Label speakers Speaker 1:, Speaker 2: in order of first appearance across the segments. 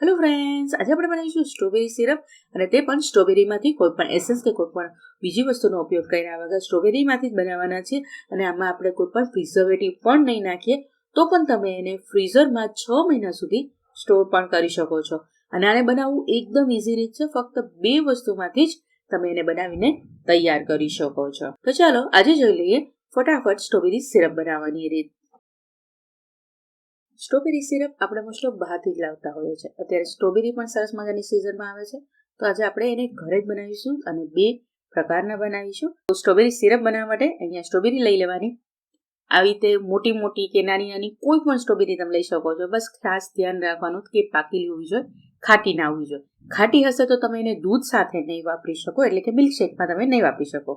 Speaker 1: Hello friends આજે આપણે બનાવીશું સ્ટ્રોબેરી સિરપ અને તે પણ સ્ટ્રોબેરીમાંથી કોઈ પણ એસેન્સ કે કોઈ પણ બીજી વસ્તુનો ઉપયોગ કર્યા વગર સ્ટ્રોબેરીમાંથી જ બનાવવાના છે અને આમાં આપણે કોઈ પણ પ્રિઝર્વેટિવ પણ નહીં નાખીએ, તો પણ તમે એને ફ્રીઝરમાં છ મહિના સુધી સ્ટોર પણ કરી શકો છો. અને આને બનાવવું એકદમ ઇઝી રીત છે, ફક્ત બે વસ્તુમાંથી જ તમે એને બનાવીને તૈયાર કરી શકો છો. તો ચાલો આજે જોઈ લઈએ ફટાફટ સ્ટ્રોબેરી સિરપ બનાવવાની રીત. સ્ટ્રોબેરી સિરપ આપણે મોસ્ટ ઓફ બહારથી જ લાવતા હોઈએ છીએ. અત્યારે સ્ટ્રોબેરી પણ સરસ મજાની સિઝનમાં આવે છે. તો આજે આપણે એને ઘરે જ બનાવીશું અને બે પ્રકારના બનાવીશું. તો સ્ટ્રોબેરી સિરપ બનાવવા માટે અહીંયા સ્ટ્રોબેરી લઈ લેવાની. આવી રીતે મોટી મોટી કે નાની નાની કોઈ પણ સ્ટ્રોબેરી તમે લઈ શકો છો. બસ ખાસ ધ્યાન રાખવાનું કે પાકેલી હોવી જોઈએ, ખાટી ના હોવી જોઈએ. ખાટી હશે તો તમે એને દૂધ સાથે નહીં વાપરી શકો, એટલે કે મિલ્કશેકમાં તમે નહીં વાપરી શકો.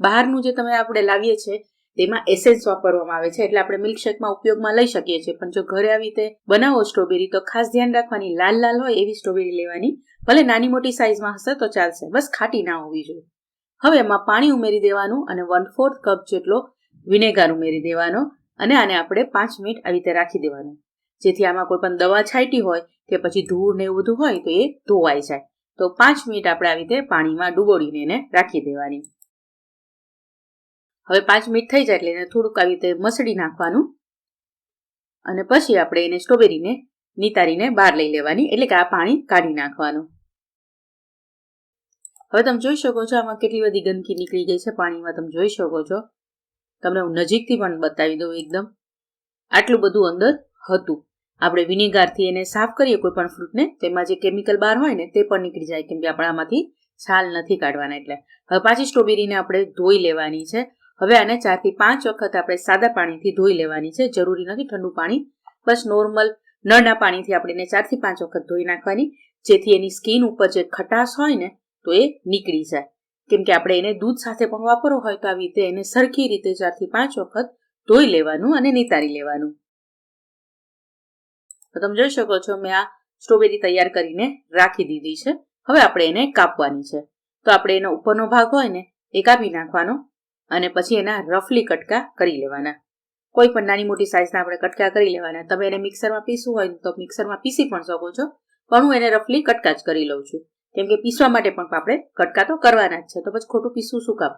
Speaker 1: બહારનું જે તમે આપણે લાવીએ છીએ તેમાં એસેન્સ વાપરવામાં આવે છે. એટલે આપણે મિલ્કશેકમાં ઉપયોગમાં લઈ શકીએ છીએ. પણ જો ઘરે આવી રીતે બનાવો સ્ટ્રોબેરી તો ખાસ ધ્યાન રાખવાની લાલ લાલ હોય એવી સ્ટ્રોબેરી લેવાની. ભલે નાની મોટી સાઇઝમાં હશે તો ચાલશે. બસ ખાટી ના હોવી જોઈએ. હવે એમાં પાણી ઉમેરી દેવાનું અને વન ફોર્થ કપ જેટલો વિનેગાર ઉમેરી દેવાનો અને આને આપણે પાંચ મિનિટ આવી રીતે રાખી દેવાનું. જેથી આમાં કોઈ પણ દવા છાંટી હોય કે પછી ધૂળ ને એવું બધું હોય તો એ ધોવાઈ જાય. તો પાંચ મિનિટ આપણે આવી રીતે પાણીમાં ડુબોડીને એને રાખી દેવાની. હવે પાંચ મિનિટ થઈ જાય એટલે એને થોડુંક આવી રીતે મસળી નાખવાનું. અને પછી આપણે એને સ્ટ્રોબેરીને નિતારીને બહાર લઈ લેવાની, એટલે કે આ પાણી કાઢી નાખવાનું. હવે તમે જોઈ શકો છો આમાં કેટલી બધી ગંદકી નીકળી ગઈ છે પાણીમાં, તમે જોઈ શકો છો. તમને હું નજીકથી પણ બતાવી દઉં એકદમ. આટલું બધું અંદર હતું. આપણે વિનેગારથી એને સાફ કરીએ કોઈ પણ ફ્રૂટને તેમાં જે કેમિકલ બહાર હોય ને તે પણ નીકળી જાય, કેમ કે આપણે આમાંથી છાલ નથી કાઢવાના એટલે. હવે પાછી સ્ટ્રોબેરીને આપણે ધોઈ લેવાની છે. હવે આને ચારથી પાંચ વખત આપણે સાદા પાણીથી ધોઈ લેવાની છે. જરૂરી નથી ઠંડુ પાણી. બસ નોર્મલ નળના પાણીથી આપણે એને ચારથી પાંચ વખત ધોઈ નાખવાની. જેથી એની સ્કિન ઉપર જે ખટાશ હોય ને, તો એ નીકળી જાય. કેમ કે આપણે એને દૂધ સાથે પણ વાપરવો હોય તો આવી રીતે એને સરખી રીતે ચારથી પાંચ વખત ધોઈ લેવાનું અને નિતારી લેવાનું. તો તમે જોઈ શકો છો, મેં આ સ્ટ્રોબેરી તૈયાર કરીને રાખી દીધી છે. હવે આપણે એને કાપવાની છે. તો આપણે એનો ઉપરનો ભાગ હોય ને, એ કાપી નાખવાનો. અને પછી એના રફલી કટકા કરી લેવાના. કોઈ પણ નાની મોટી સાઇઝના આપણે કટકા કરી લેવાના. તમે એને મિક્સરમાં પીસવું હોય તો મિક્સરમાં પીસી પણ શકો છો. પણ હું એને રફલી કટકા જ કરી લઉં છું. કેમ કે પીસવા માટે પણ આપણે કટકા તો કરવાના જ છે. તો પછી ખોટું પીસવું શું કામ?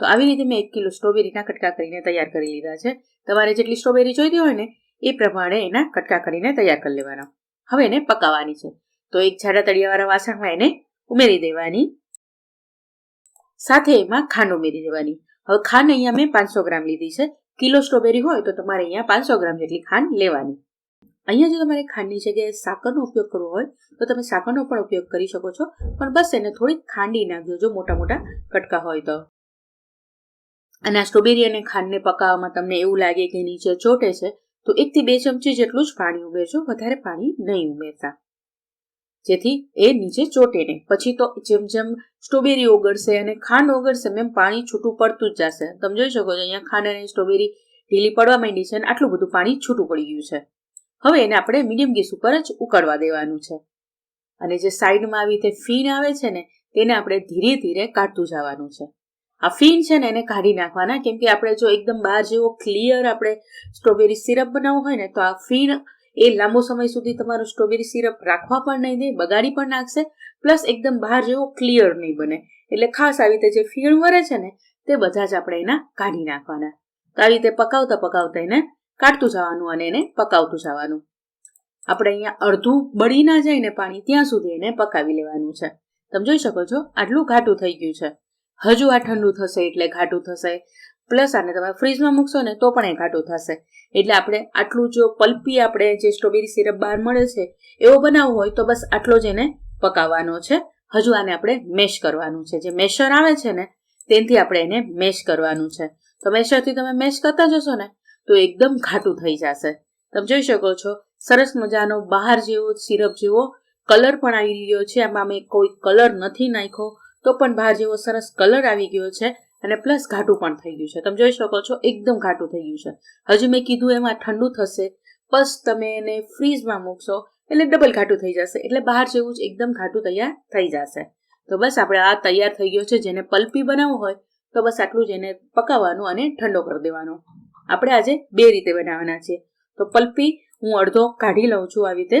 Speaker 1: તો આવી રીતે મેં એક કિલો સ્ટ્રોબેરીના કટકા કરીને તૈયાર કરી લીધા છે. તમારે જેટલી સ્ટ્રોબેરી જોઈતી હોય ને, એ પ્રમાણે એના કટકા કરીને તૈયાર કરી લેવાના. હવે એને પકાવવાની છે. તો એક જાડા તળિયાવાળા વાસણમાં એને ઉમેરી દેવાની. સાથે એમાં ખાંડ ઉમેરી દેવાની. હવે ખાંડ અહીંયા મેં પાંચસો ગ્રામ લીધી છે. કિલો સ્ટ્રોબેરી હોય તો તમારે અહીંયા પાંચસો ગ્રામ જેટલી ખાંડ લેવાની. અહીંયા જો તમારે ખાંડની જગ્યાએ સાકરનો ઉપયોગ કરવો હોય તો તમે સાકરનો પણ ઉપયોગ કરી શકો છો. પણ બસ એને થોડીક ખાંડી નાખજો જો મોટા મોટા કટકા હોય તો. અને આ સ્ટ્રોબેરી અને ખાંડને પકાવવામાં તમને એવું લાગે કે નીચે ચોટે છે, તો એકથી બે ચમચી જેટલું જ પાણી ઉમેરજો. વધારે પાણી નહીં ઉમેરતા. જેથી એ નીચે ચોટે નહીં. પછી તો જેમ જેમ સ્ટ્રોબેરી ઓગળશે અને ખાંડ ઓગળશે, એમ પાણી છૂટું પડતું જ જશે. તમે જોઈ શકો છો, અહીંયા ખાંડ અને સ્ટ્રોબેરી ઢીલી પડવા માંડી છે અને આટલું બધું પાણી છૂટું પડી ગયું છે. હવે એને આપણે મીડિયમ ગેસ ઉપર જ ઉકળવા દેવાનું છે. અને જે સાઈડમાં આવી રીતે ફીણ આવે છે ને, તેને આપણે ધીરે ધીરે કાઢતું જવાનું છે. આ ફીણ છે ને, એને કાઢી નાખવાના, કેમ કે આપણે જો એકદમ બહાર જેવો ક્લિયર આપણે સ્ટ્રોબેરી સિરપ બનાવવું હોય ને, તો આ ફીણ એ લાંબો સમય સુધી તમારું સ્ટ્રોબેરી સિરપ રાખવા પણ નહીં દે, બગાડી પણ નાખશે, પ્લસ એકદમ બહાર જેવો ક્લિયર નહીં બને. એટલે ખાસ આવી રીતે જે ફીણ વરે છે ને, તે બધા જ આપણે એના કાઢી નાખવાના. તો આવી રીતે પકાવતા પકાવતા એને કાઢતું જવાનું અને એને પકાવતું જવાનું. આપણે અહીંયા અડધું બળી ના જાય ને પાણી, ત્યાં સુધી એને પકાવી લેવાનું છે. તમે જોઈ શકો છો, આટલું ઘાટું થઈ ગયું છે. હજુ આ ઠંડુ થશે એટલે ઘાટું થશે. પ્લસ આને તમે ફ્રીજમાં મૂકશો ને તો પણ એ ઘાટું થશે. એટલે આપણે આટલું જો પલ્પી આપણે જે સ્ટ્રોબેરી સિરપ બહાર મળે છે, એવો બનાવવો હોય તો બસ આટલો જ એને પકાવવાનો છે. હજુ આને આપણે મેશ કરવાનું છે. જે મેશર આવે છે ને તેથી આપણે એને મેશ કરવાનું છે. તો મેશરથી તમે મેશ કરતા જશો ને, તો એકદમ ઘાટું થઈ જશે. તમે જોઈ શકો છો, સરસ મજાનો બહાર જેવો સિરપ જેવો કલર પણ આવી રહ્યો છે. આમાં મેં કોઈ કલર નથી નાખ્યો, તો પણ બહાર જેવો સરસ કલર આવી ગયો છે. અને પ્લસ ઘાટું પણ થઈ ગયું છે. તમે જોઈ શકો છો, એકદમ ઘાટું થઈ ગયું છે. હજુ મેં કીધું એમાં ઠંડુ થશે બસ તમે એને ફ્રીજમાં મૂકશો, એટલે ડબલ ઘાટું થઈ જશે. એટલે બહાર જેવું જ એકદમ ઘાટું તૈયાર થઈ જશે. તો બસ આપણે આ તૈયાર થઈ ગયો છે. જેને પલ્પી બનાવવું હોય, તો બસ આટલું જ એને પકાવવાનું અને ઠંડો કરી દેવાનો. આપણે આજે બે રીતે બનાવવાના છે તો પલ્પી હું અડધો કાઢી લઉં છું આવી રીતે.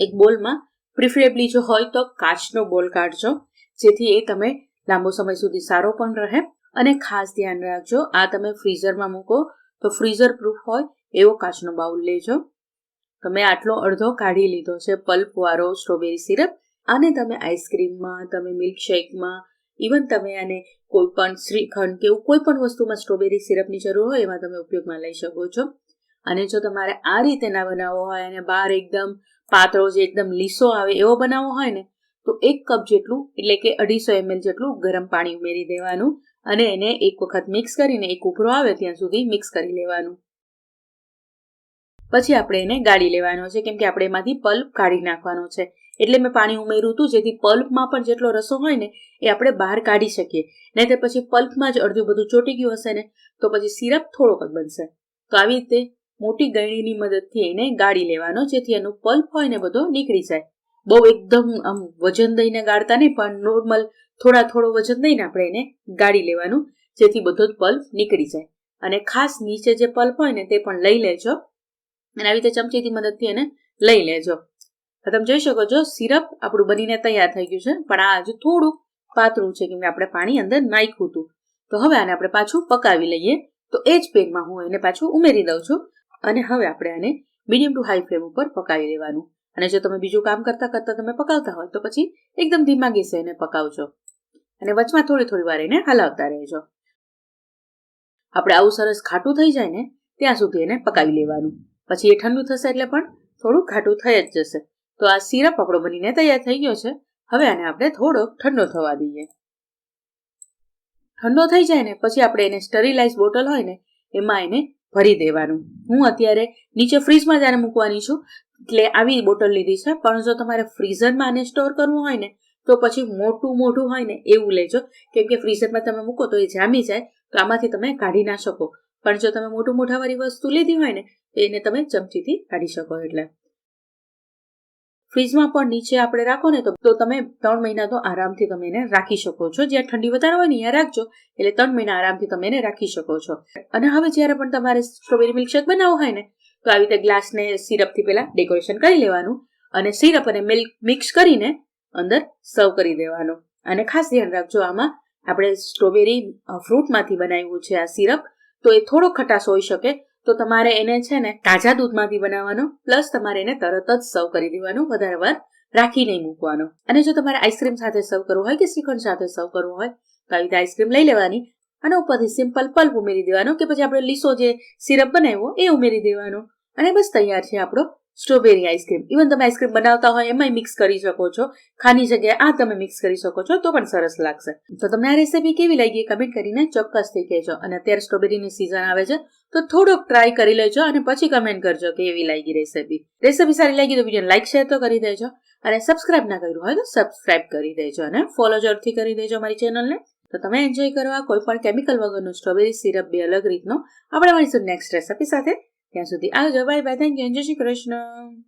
Speaker 1: એક બોલમાં પ્રિફરેબલી જો હોય તો કાચનો બોલ કાઢજો. જેથી એ તમે લાંબો સમય સુધી સારો પણ રહે અને ખાસ ધ્યાન રાખજો, આ તમે ફ્રીઝરમાં મૂકો તો ફ્રીઝર પ્રૂફ હોય એવો કાચનો બાઉલ લેજો. તમે આટલો અડધો કાઢી લીધો છે, પલ્પવાળો, સ્ટ્રોબેરી સિરપ આને તમે આઈસ્ક્રીમમાં, તમે મિલ્કશેકમાં, ઇવન તમે આને કોઈ પણ શ્રીખંડ કે એવું કોઈ પણ વસ્તુમાં સ્ટ્રોબેરી સિરપની જરૂર હોય એમાં તમે ઉપયોગમાં લઈ શકો છો. અને જો તમારે આ રીતે ના બનાવવો હોય અને બહાર એકદમ પાતળો જે એકદમ લીસો આવે એવો બનાવવો હોય ને તો એક કપ જેટલું, એટલે કે અઢીસો એમએલ જેટલું ગરમ પાણી ઉમેરી દેવાનું અને એને એક વખત મિક્સ કરીને એક ઉભરો આવે ત્યાં સુધી મિક્સ કરી લેવાનું. પછી આપણે એને ગાળી લેવાનો છે, કેમ કે આપણે એમાંથી પલ્પ કાઢી નાખવાનો છે. એટલે મેં પાણી ઉમેર્યું હતું, જેથી પલ્પમાં પણ જેટલો રસો હોય ને, એ આપણે બહાર કાઢી શકીએ. નહીં તે પછી પલ્પમાં જ અડધું બધું ચોટી ગયું હશે ને, તો પછી સિરપ થોડોક જ બનશે. તો આવી રીતે મોટી ગળણીની મદદથી એને ગાળી લેવાનો, જેથી એનું પલ્પ હોય ને બધો નીકળી જાય. બહુ એકદમ, આમ, વજન દઈને ગાળતા નહીં, પણ નોર્મલ થોડા થોડો વજન દઈને આપણે એને ગાળી લેવાનું, જેથી બધો જ પલ્પ નીકળી જાય. અને ખાસ નીચે જે પલ્પ હોય ને, તે પણ લઈ લેજો. અને આવી રીતે ચમચીથી મદદથી એને લઈ લેજો. તમે જોઈ શકો છો, સિરપ આપણું બનીને તૈયાર થઈ ગયું છે, પણ આ હજુ થોડું પાતળું છે કેમ કે આપણે પાણી અંદર નાખ્યું હતું. તો હવે આને આપણે પાછું પકાવી લઈએ. તો એ જ પેનમાં હું એને પાછું ઉમેરી દઉં છું. અને હવે આપણે આને મીડિયમ ટુ હાઈ ફ્લેમ ઉપર પકાવી લેવાનું. અને જો તમે બીજું કામ કરતાં કરતાં તમે પકાવતા હોય તો પછી એકદમ ધીમા ગેસે એને પકાવજો. અને વચમાં થોડી થોડી વાર એને હલાવતા રહેજો. આપણે આવું સરસ ખાટું થઈ જાય ને, ત્યાં સુધી એને પકાવી લેવાનું. પછી એ ઠંડુ થશે એટલે પણ થોડું ખાટું થઈ જ જશે. તો આ સિરપ આપણો બનીને તૈયાર થઈ ગયો છે. હવે આને આપણે થોડો ઠંડો થવા દઈએ. ઠંડો થઈ જાય ને, પછી આપણે એને સ્ટરીલાઇઝ બોટલ હોય ને, એમાં એને ભરી દેવાનું. હું અત્યારે નીચે ફ્રીજમાં જ્યારે મૂકવાની છું એટલે આવી બોટલ લીધી છે. પણ જો તમારે ફ્રીઝરમાં આને સ્ટોર કરવું હોય ને, તો પછી મોટું મોટું હોય ને, એવું લેજો. કેમ કે ફ્રીઝરમાં તમે મૂકો તો એ જામી જાય, તો આમાંથી તમે કાઢી ના શકો. પણ જો તમે મોટું મોઢાવાળી વસ્તુ લીધી હોય ને, તો એને તમે ચમચીથી કાઢી શકો એટલે. ફ્રીજમાં પણ નીચે આપણે રાખો ને, તો તમે ત્રણ મહિના તો આરામથી તમે એને રાખી શકો છો. જ્યાં ઠંડી વધારે હોય ને, ત્યાં રાખજો. એટલે ત્રણ મહિના આરામથી તમે એને રાખી શકો છો. અને હવે જ્યારે પણ તમારે સ્ટ્રોબેરી મિલ્કશેક બનાવવો હોય ને તો આવી રીતે ગ્લાસને સિરપથી પહેલાં ડેકોરેશન કરી લેવાનું અને સિરપ અને મિલ્ક મિક્સ કરીને અંદર સર્વ કરી દેવાનું. અને ખાસ ધ્યાન રાખજો, આમાં આપણે સ્ટ્રોબેરી ફ્રૂટમાંથી બનાવ્યું છે આ સિરપ, તો એ થોડો ખટાશ હોઈ શકે. તો તમારે એને છે ને તાજા દૂધમાંથી બનાવવાનો, પ્લસ તમારે એને તરત જ સર્વ કરી દેવાનું, વધારે વાર રાખી નહીં મૂકવાનો. અને જો તમારે આઈસ્ક્રીમ સાથે સર્વ કરવું હોય કે શ્રીખંડ સાથે સર્વ કરવું હોય, તો આવી રીતે આઈસ્ક્રીમ લઈ લેવાની. અને ઉપરથી સિમ્પલ પલ્પ ઉમેરી દેવાનો કે પછી આપણે લીસો જે સિરપ બનાવ્યો એ ઉમેરી દેવાનો. અને બસ તૈયાર છે આપણો સ્ટ્રોબેરી આઈસ્ક્રીમ ઇવન તમે આઈસ્ક્રીમ બનાવતા હોય એમાંય મિક્સ કરી શકો છો. ખાની જગ્યાએ આ તમે મિક્સ કરી શકો છો, તો પણ સરસ લાગશે. તો તમને આ રેસીપી કેવી લાગી કમેન્ટ કરીને ચોક્કસથી કહેજો. અને અત્યારે સ્ટ્રોબેરીની સિઝન આવે છે, તો થોડોક ટ્રાય કરી લેજો અને પછી કમેન્ટ કરજો કે એવી લાગી રેસીપી રેસીપી સારી લાગી તો વીડિયો લાઈક શેર તો કરી દેજો. અને સબસ્ક્રાઇબ ના કર્યું હોય તો સબસ્ક્રાઇબ કરી દેજો અને ફોલો જરૂરથી કરી દેજો મારી ચેનલને તો તમે એન્જોય કરવા કોઈ પણ કેમિકલ વગરનું સ્ટ્રોબેરી સિરપ બે અલગ રીતનો, આપણે મળીશું નેક્સ્ટ રેસિપી સાથે. ત્યાં સુધી આવજો. બાય બાય થેન્ક યુ જય શ્રી કૃષ્ણ.